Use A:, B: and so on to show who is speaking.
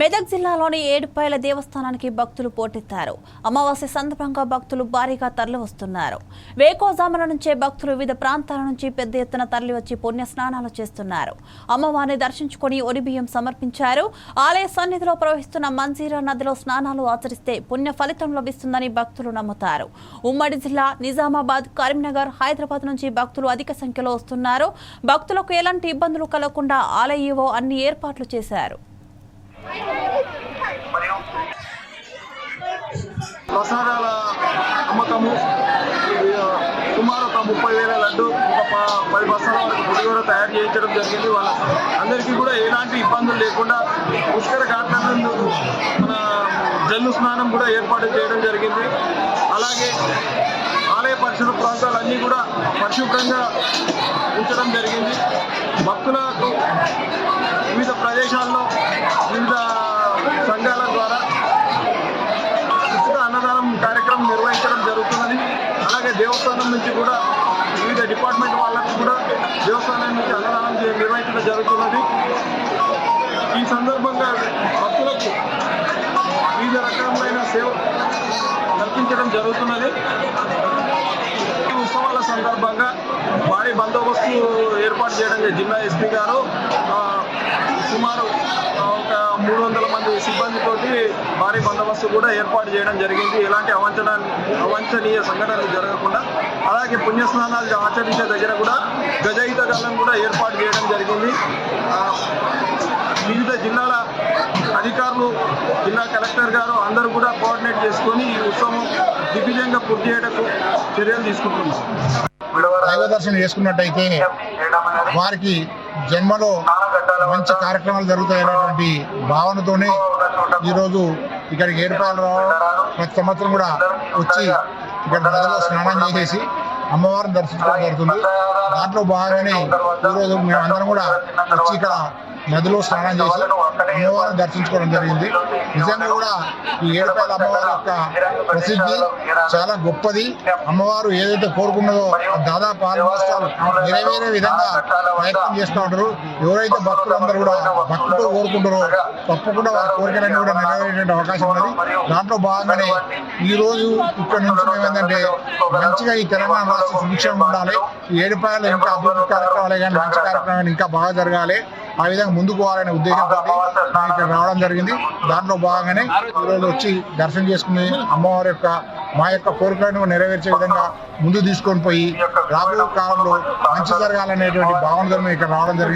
A: మెదక్ జిల్లాలోని ఏడుపాయల దేవస్థానానికి భక్తులు పోటెత్తారు. అమావాస్య సందర్భంగా భక్తులు భారీగా తరలివస్తున్నారు. వేకోజాముల నుంచే భక్తులు వివిధ ప్రాంతాల నుంచి పెద్ద ఎత్తున తరలివచ్చి పుణ్య స్నానాలు చేస్తున్నారు. అమ్మవారిని దర్శించుకుని ఒడిబియ్యం సమర్పించారు. ఆలయ సన్నిధిలో ప్రవహిస్తున్న మంజీరా నదిలో స్నానాలు ఆచరిస్తే పుణ్య ఫలితం లభిస్తుందని భక్తులు నమ్ముతారు. ఉమ్మడి జిల్లా నిజామాబాద్ కరీంనగర్ హైదరాబాద్ నుంచి భక్తులు అధిక సంఖ్యలో వస్తున్నారు. భక్తులకు ఎలాంటి ఇబ్బందులు కలగకుండా ఆలయ అన్ని ఏర్పాట్లు చేశారు.
B: ప్రసాదాల అమ్మకము సుమారు ఒక ముప్పై వేల లడ్డు ఒక పది బస్సాల వరకు పులిహోర తయారు చేయించడం జరిగింది. వాళ్ళ అందరికీ కూడా ఎలాంటి ఇబ్బందులు లేకుండా పుష్కర ఘాట్ల మన జల్లు స్నానం కూడా ఏర్పాటు చేయడం జరిగింది. అలాగే ఆలయ పరిసర ప్రాంతాలన్నీ కూడా పరిశుభ్రంగా ఉంచడం జరిగింది. భక్తులకు వివిధ ప్రదేశాల్లో సంఘాల ద్వారా ఉచిత అన్నదానం కార్యక్రమం నిర్వహించడం జరుగుతున్నది అలాగే దేవస్థానం నుంచి కూడా వివిధ డిపార్ట్మెంట్ వాళ్ళకు కూడా దేవస్థానం నుంచి అన్నదానం నిర్వహించడం జరుగుతున్నది. ఈ సందర్భంగా భక్తులకు వివిధ రకమైన సేవ కల్పించడం జరుగుతున్నది. ఈ ఉత్సవాల సందర్భంగా భారీ బందోబస్తు ఏర్పాటు చేయడం జిల్లా ఎస్పీ గారు ఆ, సుమారు ఆ, ఒక మూడు వందల మంది సిబ్బందితోటి భారీ బందోబస్తు కూడా ఏర్పాటు చేయడం జరిగింది. ఎలాంటి అవంచన అవంచనీయ సంఘటనలు జరగకుండా అలాగే పుణ్యస్నానాలు ఆచరించే దగ్గర కూడా గజయిత దళం కూడా ఏర్పాటు చేయడం జరిగింది. ఆ, వివిధ జిల్లాల అధికారులు జిల్లా కలెక్టర్ గారు అందరూ కూడా కోఆర్డినేట్ చేసుకొని ఈ ఉత్సవం దిగ్విజయంగా పూర్తి చేయడానికి చర్యలు తీసుకుంటున్నారు.
C: దైవ దర్శనం చేసుకున్నట్టయితే వారికి జన్మలో మంచి కార్యక్రమాలు జరుగుతాయనేటువంటి భావనతోనే ఈరోజు ఇక్కడికి ఏర్పాటు రావడం ప్రతి సంవత్సరం కూడా వచ్చి ఇక్కడ నదిలో స్నానం చేసేసి అమ్మవారిని దర్శించడం జరుగుతుంది. దాంట్లో భాగంగానే ఈరోజు మేమందరం కూడా వచ్చి ఇక్కడ నదిలో స్నానం చేసి అమ్మవారిని దర్శించుకోవడం జరిగింది. నిజంగా కూడా ఈ ఏడుపాయల అమ్మవారి యొక్క ప్రసిద్ధి చాలా గొప్పది. అమ్మవారు ఏదైతే కోరుకున్నదో దాదాపు ఆల్మోస్ట్ ఆల్ నెరవేరే విధంగా ప్రయత్నం చేస్తూ ఉంటారు. ఎవరైతే భక్తులందరూ కూడా భక్తులతో కోరుకుంటారో తప్పకుండా వారి కోరికలన్నీ కూడా నెరవేరే అవకాశం ఉన్నది. దాంట్లో భాగంగానే ఈ రోజు ఇక్కడ నుంచి ఏంటంటే మంచిగా ఈ తెలంగాణ రాష్ట్ర సుభిక్షంగా ఉండాలి. ఈ ఏడుపాయలు ఇంకా అభివృద్ధి కార్యక్రమాలే కానీ మంచి కార్యక్రమాలు ఇంకా బాగా జరగాలి. ఆ విధంగా ముందుకు పోవాలనే ఉద్దేశంతో ఇక్కడ రావడం జరిగింది. దాంట్లో భాగంగానే ఈరోజు వచ్చి దర్శనం చేసుకుని అమ్మవారి యొక్క మా యొక్క కోరికలను నెరవేర్చే విధంగా ముందు తీసుకొని పోయి రాబోయే కాలంలో మంచి జరగాలనేటువంటి భావనతో మేము ఇక్కడ రావడం జరిగింది.